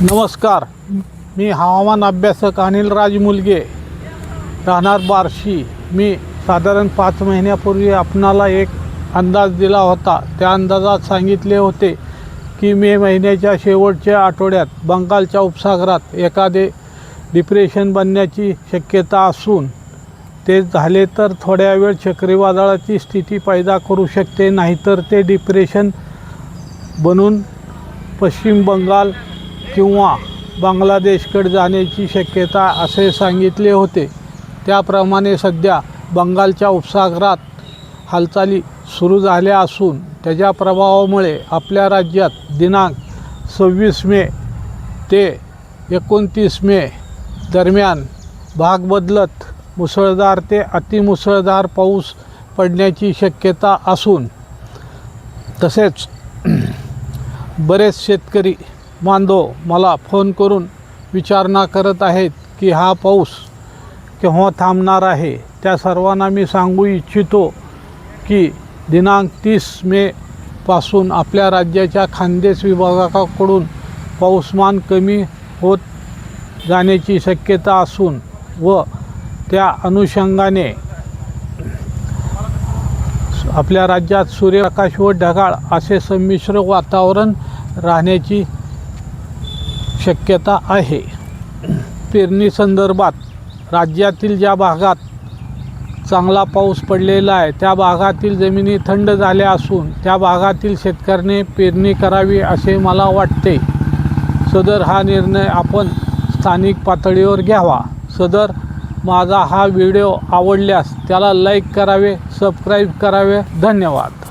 नमस्कार. मी हवामान अभ्यासक अनिल राज मुलगे राहणार बार्शी. मी साधारण पाच महिन्यापूर्वी आपणाला एक अंदाज दिला होता. त्या अंदाजात सांगितले होते की मे महिन्याच्या शेवटच्या आठवड्यात बंगालच्या उपसागरात एखादे डिप्रेशन बनण्याची शक्यता असून ते झाले तर थोड्या वेळ चक्रीवादळाची स्थिती पैदा करू शकते नाहीतर ते डिप्रेशन बनून पश्चिम बंगाल किंवा बांगलादेशकडे जाण्याची शक्यता असे सांगितले होते. त्याप्रमाणे सध्या बंगालच्या उपसागरात हालचाली सुरू झाल्या असून त्याच्या प्रभावामुळे आपल्या राज्यात दिनांक सव्वीस मे ते एकोणतीस मे दरम्यान भाग बदलत मुसळधार ते अतिमुसळधार पाऊस पडण्याची शक्यता असून तसेच बरेच शेतकरी बांधव मला फोन करून विचारणा करत आहेत की हा पाऊस केव्हा थांबणार आहे. त्या सर्वांना मी सांगू इच्छितो की दिनांक तीस मेपासून आपल्या राज्याच्या खानदेश विभागाकडून पाऊसमान कमी होत जाण्याची शक्यता असून व त्या अनुषंगाने आपल्या राज्यात सूर्यप्रकाश व ढगाळ असे संमिश्र वातावरण राहण्याची शक्यता आहे. पेरणी संदर्भात राज्यातील ज्या भागात चांगला पाऊस पडलेला आहे त्या भागातील जमिनी थंड झाल्या असून त्या भागातील शेतकऱ्याने पेरणी करावी असे मला वाटते. सदर हा निर्णय आपण स्थानिक पातळीवर घ्यावा. सदर माझा हा व्हिडिओ आवडल्यास त्याला लाईक करावे सबस्क्राईब करावे. धन्यवाद.